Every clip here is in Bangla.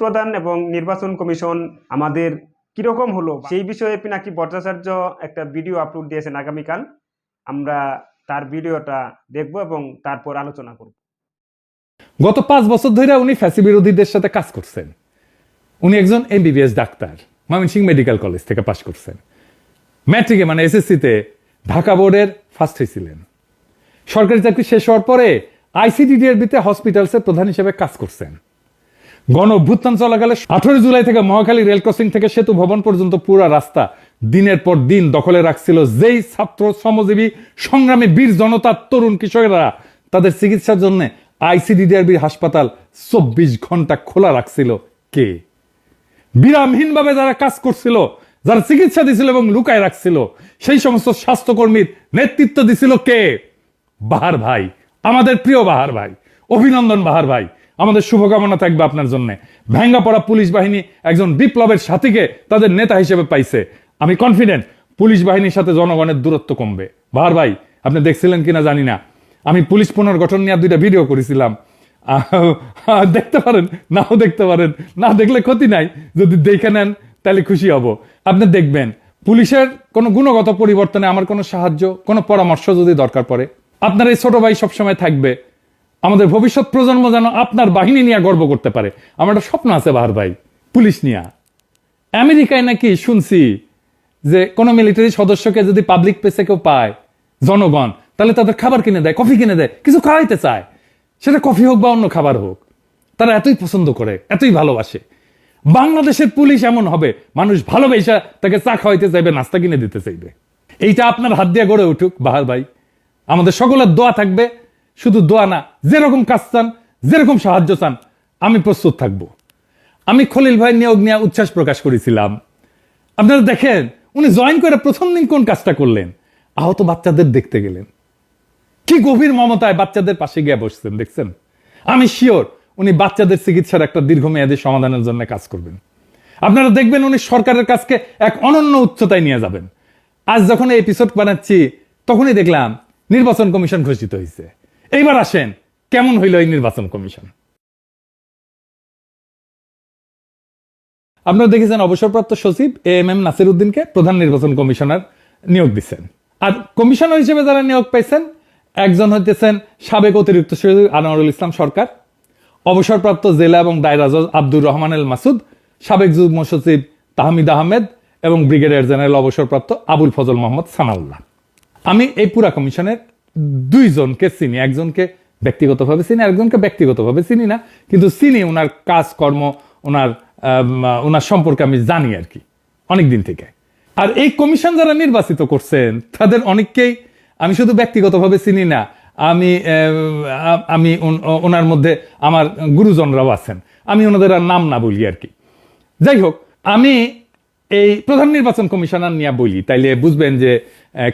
প্রধান এবং নির্বাচন কমিশন আমাদের কীরকম হলো? সেই বিষয়ে পিনাকি ভট্টাচার্য একটা ভিডিও আপলোড দিয়েছেন আগামীকাল। আমরা তার ভিডিওটা দেখব এবং তারপর আলোচনা করব। গত পাঁচ বছর ধরে উনি ফ্যাসি বিরোধীদের সাথে কাজ করছেন। উনি একজন MBBS doctor, Mymensingh medical college থেকে পাশ করছেন। ম্যাট্রিকে মানে এসএসসিতে ঢাকা বোর্ডের ফার্স্ট হয়েছিলেন। সরকারি চাকরি শেষ হওয়ার পরে আইসিডিডিআরবিতে হসপিটালসের প্রধান হিসেবে কাজ করছেন। গণ অভ্যুত্থান চলাকালে আঠারো জুলাই থেকে মহাখালী রেল ক্রসিং থেকে সেতু ভবন পর্যন্ত পুরো রাস্তা দিনের পর দিন দখলে রাখছিল যেই ছাত্র শ্রমজীবী, সংগ্রামী বীর জনতা তরুণ কিশোরেরা তাদের চিকিৎসার জন্য আইসিডিডিআরবির হাসপাতাল চব্বিশ ঘণ্টা খোলা রাখছিল কে? বিরামহীনভাবে যারা কাজ করছিল, যারা চিকিৎসা দিছিল এবং লুকায় রাখছিল, সেই সমস্ত স্বাস্থ্যকর্মীর নেতৃত্ব দিছিল কে? বাহার ভাই, আমাদের প্রিয় বাহার ভাই, অভিনন্দন বাহার ভাই। আমাদের শুভকামনা থাকবে আপনার জন্য। ভেঙ্গা পড়া পুলিশ বাহিনী একজন বিপ্লবের সাথীকে তাদের নেতা হিসেবে পাইছে। আমি কনফিডেন্ট পুলিশ বাহিনীর সাথে জনগণের দূরত্ব কমবে। বাহার ভাই, আপনি দেখছিলেন কিনা জানি না। আমি পুলিশ পুনর্গঠন নিয়ে দুইটা ভিডিও করেছিলাম। দেখতে পারেন, নাও দেখতে পারেন। না দেখলে ক্ষতি নাই। যদি দেখে নেন, তাহলে খুশি হব। আপনি দেখবেন, পুলিশের কোনো গুণগত পরিবর্তনে আমার কোনো সাহায্য, কোনো পরামর্শ যদি দরকার পড়ে, আপনার এই ছোট ভাই সবসময় থাকবে। আমাদের ভবিষ্যৎ প্রজন্ম যেন আপনার বাহিনী নিয়ে গর্ব করতে পারে। আমার একটা স্বপ্ন আছে বাহার ভাই, পুলিশ নিয়ে। আমেরিকায় নাকি শুনছি যে কোনো মিলিটারি সদস্যকে যদি পাবলিক প্লেসে কেউ পায়, জনগণ, তাহলে তাদের খাবার কিনে দেয় কফি কিনে দেয়, কিছু খাওয়াইতে চায়। সেটা কফি হোক বা অন্য খাবার হোক, তারা এতই পছন্দ করে, এতই ভালোবাসে। বাংলাদেশের পুলিশ এমন হবে, মানুষ ভালোবেসা তাকে চা খাওয়াইতে চাইবে, নাস্তা কিনে দিতে চাইবে। এইটা আপনার হাত দিয়ে গড়ে উঠুক বাহার ভাই। আমাদের সকলের দোয়া থাকবে শুধু দোয়া না, যেরকম কাজ চান, যেরকম সাহায্য চান, আমি প্রস্তুত থাকব। আমি খলিল ভাই নিয়োগ নিয়ে উচ্ছ্বাস প্রকাশ করেছিলাম। আপনারা দেখেন, উনি জয়েন করে প্রথম দিন কোন কাজটা করলেন? আহত বাচ্চাদের দেখতে গেলেন। কি গভীর মমতায় বাচ্চাদের পাশে গিয়ে বসছেন, দেখছেন? আমি শিওর, উনি বাচ্চাদের চিকিৎসার একটা দীর্ঘমেয়াদী সমাধানের জন্য কাজ করবেন। আপনারা দেখবেন উনি সরকারের কাছকে এক অনন্য উচ্চতায় নিয়ে যাবেন। আজ যখন এই এপিসোড বানাচ্ছি, তখনই দেখলাম, নির্বাচন কমিশন ঘোষিত হয়েছে। এইবার আসেন, কেমন হইল এই নির্বাচন কমিশন? আপনারা দেখেছেন অবসরপ্রাপ্ত সচিব এ এম এম নাসির উদ্দিনকে প্রধান নির্বাচন কমিশনার নিয়োগ দিচ্ছেন। আর কমিশনার হিসেবে যারা নিয়োগ পাইছেন, একজন হইতেছেন সাবেক অতিরিক্ত সচিব আনোয়ারুল ইসলাম সরকার, অবসরপ্রাপ্ত জেলা এবং দায়রা জজ আব্দুর রহমান এল মাসুদ, সাবেক যুগ্ম সচিব তাহমিদ আহমেদ এবং ব্রিগেডিয়ার জেনারেল অবসরপ্রাপ্ত আবুল ফজল মোহাম্মদ সানাউল্লাহ। আমি এই পুরা কমিশনের দুইজনকে চিনি, একজনকে ব্যক্তিগতভাবে চিনি, আরেকজনকে ব্যক্তিগতভাবে চিনি না, কিন্তু চিনি ওনার কাজকর্ম ওনার ওনার সম্পর্কে আমি জানি আর কি, অনেক দিন থেকে। আর এই কমিশন যারা নির্বাচিত করছেন, তাদের অনেককেই আমি শুধু ব্যক্তিগতভাবে চিনি না, আমি আমি ওনার মধ্যে আমার গুরুজনরাও আছেন, আমি ওনাদের আর নাম না বলি আর কি। যাই হোক, আমি এই প্রধান নির্বাচন কমিশনার নিয়ে বলি, তাইলে বুঝবেন যে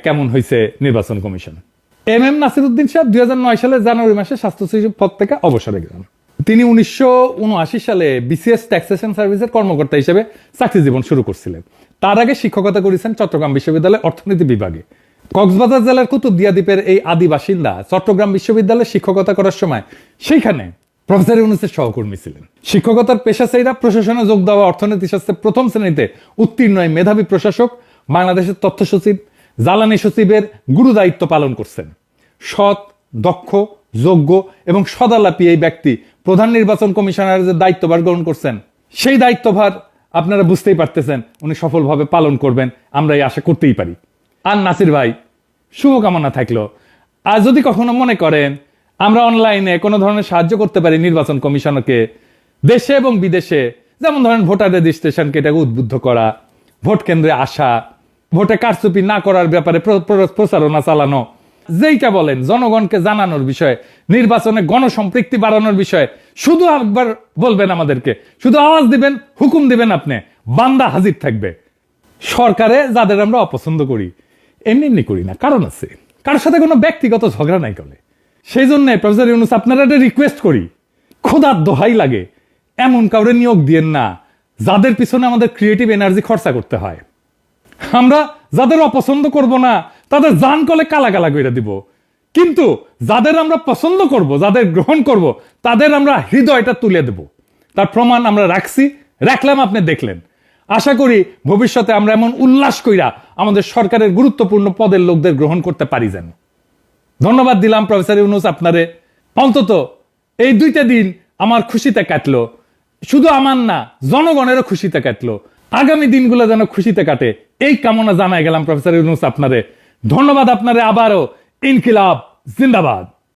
কেমন হয়েছে নির্বাচন কমিশন। এম এম নাসিরুদ্দিন সাহেব দুই সালে জানুয়ারি মাসে স্বাস্থ্য সচিব পদ থেকে অবসরে গেলেন। তিনি উনিশশো সালে বিসিএস ট্যাক্সেশন সার্ভিসের কর্মকর্তা হিসেবে চাকরি জীবন শুরু করছিলেন। তার আগে শিক্ষকতা করেছেন চট্টগ্রাম বিশ্ববিদ্যালয়ের অর্থনীতি বিভাগে। কক্সবাজার জেলার কুতুবদিয়া দ্বীপের এই আদি বাসিন্দা চট্টগ্রাম বিশ্ববিদ্যালয়ে শিক্ষকতা করার সময় সেইখানে প্রফেসর ইউনুসের সহকর্মী ছিলেন। শিক্ষকতার পেশাচারীরা প্রশাসনে যোগ দেওয়া অর্থনীতি শাস্ত্রে প্রথম শ্রেণীতে উত্তীর্ণ মেধাবী প্রশাসক, বাংলাদেশের তথ্য সচিব, জ্বালানি সচিবের গুরু দায়িত্ব পালন করছেন। সৎ, দক্ষ, যোগ্য এবং সদালাপী এই ব্যক্তি প্রধান নির্বাচন কমিশনারের যে দায়িত্বভার গ্রহণ করছেন, সেই দায়িত্বভার আপনারা বুঝতেই পারতেছেন উনি সফলভাবে পালন করবেন আমরা এই আশা করতেই পারি। আর নাসির ভাই, শুভকামনা থাকল। আর যদি কখনো মনে করেন, আমরা অনলাইনে কোনো ধরনের সাহায্য করতে পারি নির্বাচন কমিশনকে দেশে এবং বিদেশে, যেমন ধরেন ভোটার রেজিস্ট্রেশনকে এটাকে উদ্বুদ্ধ করা, ভোট কেন্দ্রে আসা, ভোটে কারচুপি না করার ব্যাপারে প্র- প্র- প্রচারণা চালানো যেইটা বলেন, জনগণকে জানানোর বিষয়ে, নির্বাচনে গণসম্পৃক্তি বাড়ানোর বিষয়ে, শুধু একবার বলবেন আমাদেরকে, শুধু আওয়াজ দিবেন, হুকুম দিবেন আপনি, বান্দা হাজির থাকবে। সরকারে যাদের আমরা অপছন্দ করি, এমনি এমনি করি না, কারণ আছে, কারোর সাথে কোনো ব্যক্তিগত ঝগড়া নাই কলে। সেই জন্য প্রফেসর ইউনুস, আপনারা একটা রিকোয়েস্ট করি খোদার দোহাই লাগে, এমন কাউরে নিয়োগ দিয়েন না, যাদের পিছনে আমাদের ক্রিয়েটিভ এনার্জি খরচা করতে হয়। আমরা যাদের অপছন্দ করব না তাদের জান কলে কালা কালা করে দিব। কিন্তু যাদের আমরা পছন্দ করব, যাদের গ্রহণ করব, তাদের আমরা হৃদয়টা তুলে দেব। তার প্রমাণ আমরা রাখছি। রাখলাম, আপনি দেখলেন। আশা করি ভবিষ্যতে আমরা এমন উল্লাস কইরা আমাদের সরকারের গুরুত্বপূর্ণ পদের লোকদের গ্রহণ করতে পারি যেন। ধন্যবাদ দিলাম, প্রফেসর ইউনুস, আপনারে। অন্তত এই দুইটা দিন আমার খুশিতে কাটলো। শুধু আমার না, জনগণেরও খুশিতে কাটলো। আগামী দিনগুলো যেন খুশিতে কাটে, এই কামনা জানাই গেলাম, প্রফেসর ইউনুস, আপনারে। ধন্যবাদ আপনারা আবারও। ইনকিলাব জিন্দাবাদ।